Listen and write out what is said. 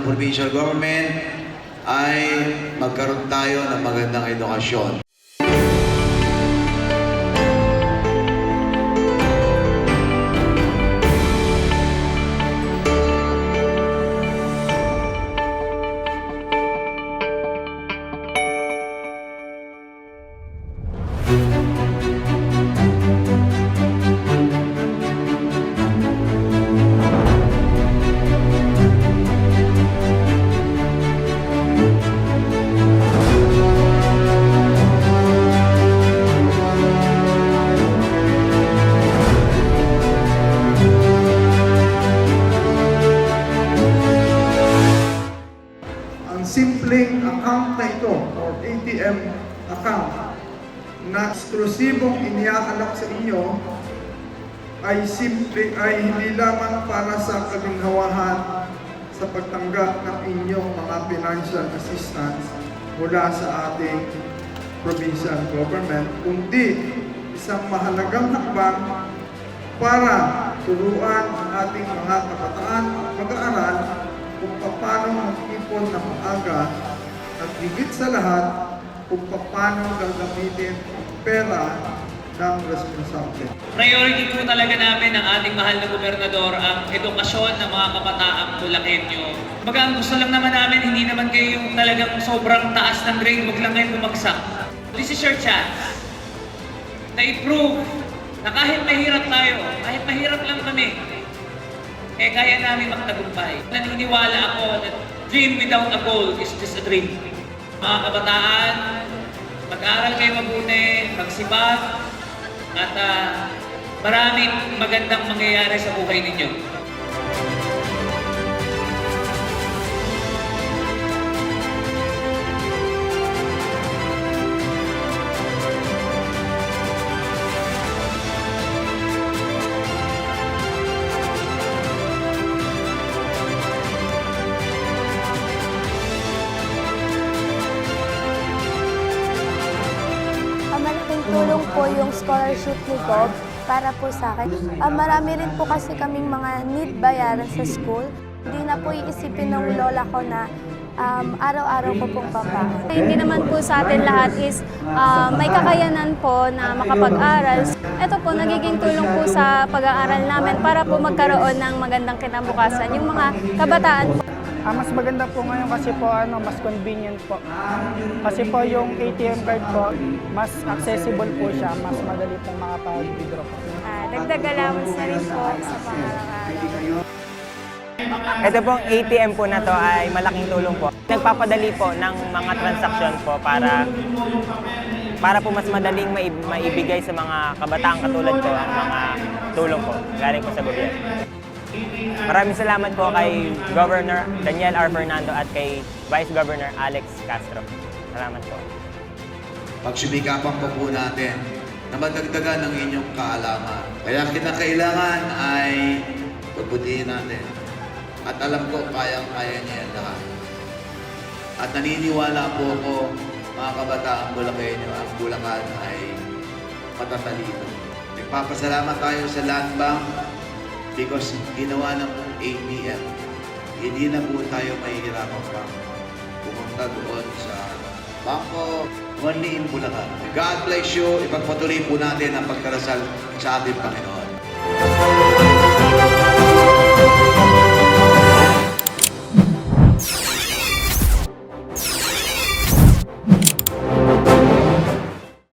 ng provincial government ay magkaroon tayo ng magandang edukasyon. Ang simpleng account na ito or ATM account na eksklusibong iniaalok sa inyo ay simple ay hindi lamang para sa kaginhawahan sa pagtanggap ng inyong mga financial assistance mula sa ating provincial government, kundi isang mahalagang hakbang para turuan ang ating mga kabataan at mag-aaral kung paano mag-ipon na maaga at higit sa lahat kung paano gagamitin ang pera ng responsable. Priority po talaga namin ng ating mahal na gobernador ang edukasyon ng mga kabataang Bulakenyo. Baga, ang gusto lang naman namin, hindi naman kayo yung talagang sobrang taas ng grade, wag lang kayo bumagsak. This is your chance na i-prove na kahit mahirap tayo, kahit mahirap lang kami, eh kaya namin magtagumpay. Naniniwala ako na dream without a goal is just a dream. Mga kabataan, mag-aral kayo mabuti, magsipag, at ah, maraming magandang mangyayari sa buhay ninyo. Ah, malaking tulong po yung scholarship ni Bob para po sa akin. Ah, marami rin po kasi kaming mga need bayaran sa school. Hindi na po iisipin ng lola ko na um, araw-araw ko pong papahan. Hindi naman po sa atin lahat is ah, may kakayanan po na makapag-aral. Ito po, nagiging tulong po sa pag-aaral namin para po magkaroon ng magandang kinabukasan. Yung mga kabataan po. Ah, mas maganda po ngayon kasi po ano, mas convenient po. Kasi po yung ATM card po, mas accessible po siya, mas madali pong makapag-withdraw po. Ah, dagdag allowance na rin po sa pangarang-araw. Ito pong ATM po na to ay malaking tulong po. Nagpapadali po ng mga transaksyon po para para po mas madaling maib- maibigay sa mga kabataang katulad ko ang mga tulong po galing po sa gobyerno. Maraming salamat po kay Governor Daniel R. Fernando at kay Vice Governor Alex Castro. Salamat po. Pagsumikapan pa po natin na madagdagan ng inyong kaalaman. Kaya kinakailangan ay pagbutihin natin. At alam ko, kayang-kaya niya yan lahat. At naniniwala po ako, mga kabataang Bulakenyo, ang Bulacan ay matatalino. Nagpapasalamat tayo sa Land Bank because ginawa ng ATM. Hindi na po tayo mahihirapan pa pumunta doon sa bangko, only in Bulacan. God bless you. Ipagpatuloy po natin ang pagkarasal sa ating Panginoon.